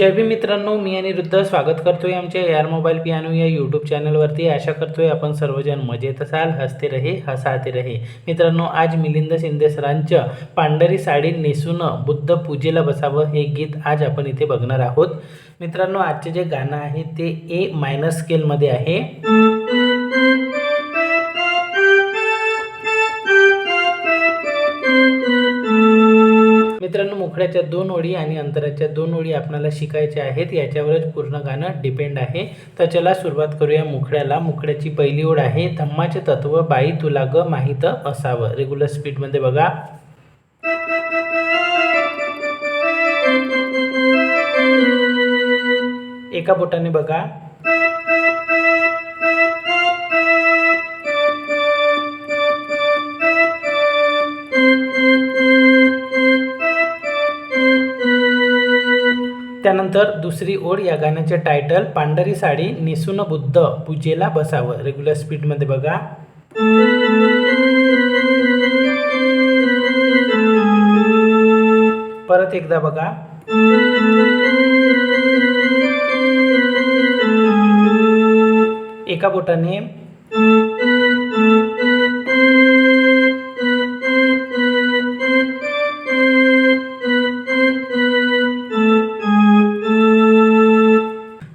जय भी मित्रांनो मी आणि वृद्ध स्वागत करतोय आमच्या एअर मोबाईल पियानो या यूट्यूब चॅनलवरती आशा करतोय आपण सर्वजण मजेत असाल हसते रहे हसाते रहे. मित्रांनो आज मिलिंद शिंदे सरांचं पांढरी साडी नेसून बुद्ध पूजेला बसावं हे गीत आज आपण इथे बघणार आहोत. मित्रांनो आजचे जे गाणं आहे ते ए मायनस स्केलमध्ये आहे. मोकळ्याच्या दोन ओळी आणि अंतराच्या दोन ओळी आपल्याला शिकायच्या आहेत याच्यावरच पूर्ण गाणं डिपेंड आहे. तर चला सुरुवात करूया मुखड्याला मुखड्याची पहिली ओळ आहे धम्माचे तत्व बाई तुला ग माहीत असावं. रेग्युलर स्पीडमध्ये बघा. एका बोटाने बघा. त्यानंतर दुसरी ओळ या गाण्याचे टायटल पांढरी साडी निसून बुद्ध पूजेला बसावं. रेग्युलर स्पीडमध्ये बघा. परत एकदा बघा. एका बोटाने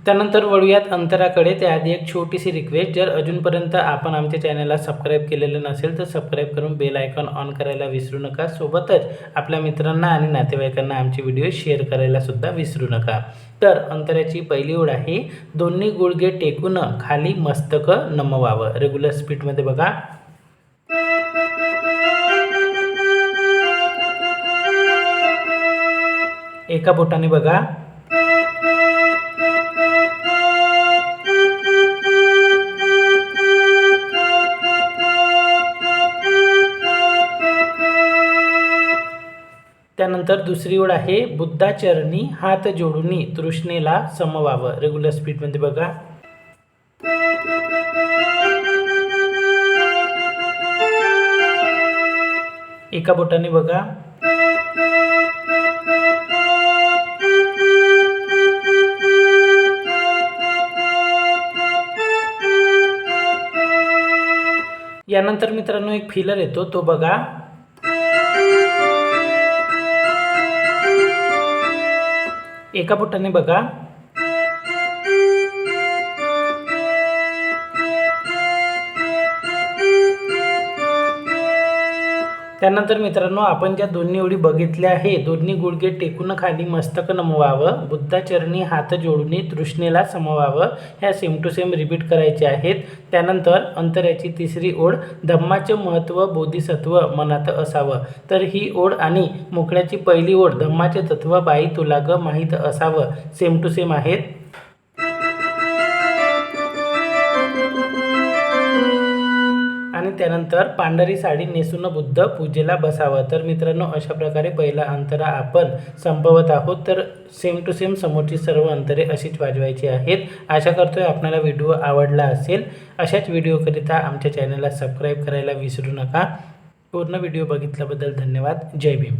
त्यानंतर वळूयात अंतराकडे. त्याआधी एक छोटीशी रिक्वेस्ट जर अजूनपर्यंत आपण आमच्या चॅनलला सबस्क्राईब केलेलं नसेल तर सबस्क्राईब करून बेल आयकॉन ऑन करायला विसरू नका. सोबतच आपल्या मित्रांना आणि नातेवाईकांना आमचे व्हिडिओ शेअर करायला सुद्धा विसरू नका. तर अंतराची पहिली ओळ आहे दोन्ही गुडघे टेकून खाली मस्तक नमवावं. रेग्युलर स्पीडमध्ये बघा. एका बोटाने बघा. त्यानंतर दुसरी ओळ आहे बुद्धाचरणी हात जोडूनी तृष्णेला समवावं. रेग्युलर स्पीडमध्ये बघा. एका बोटाने बघा. यानंतर मित्रांनो एक फिलर येतो तो बघा. एका बोटाने बघा. त्यानंतर मित्रांनो आपण ज्या दोन्ही ओळी बघितल्या आहे दोन्ही गुडघे टेकून खाली मस्तक नमवावं बुद्धाचरणी हात जोडून तृष्णेला समवावं ह्या सेम टू सेम रिपीट करायचे आहेत. त्यानंतर अंतराची तिसरी ओळ धम्माचे महत्त्व बोधिसत्व मनात असावं. तर ही ओढ आणि मोकळ्याची पहिली ओढ धम्माचे तत्व बाई तुला ग माहीत असावं. सेम टू सेम आहेत. त्यानंतर पांढरी साडी नेसून बुद्ध पूजेला बसावं. तर मित्रांनो अशा प्रकारे पहिला अंतरा आपण संपवत आहोत. तर सेम टू सेम समोरची सर्व अंतरे अशीच वाजवायची आहेत. आशा करतोय आपल्याला व्हिडिओ आवडला असेल. अशाच व्हिडिओकरिता आमच्या चॅनलला सबस्क्राईब करायला विसरू नका. पूर्ण व्हिडिओ बघितल्याबद्दल धन्यवाद. जय भीम.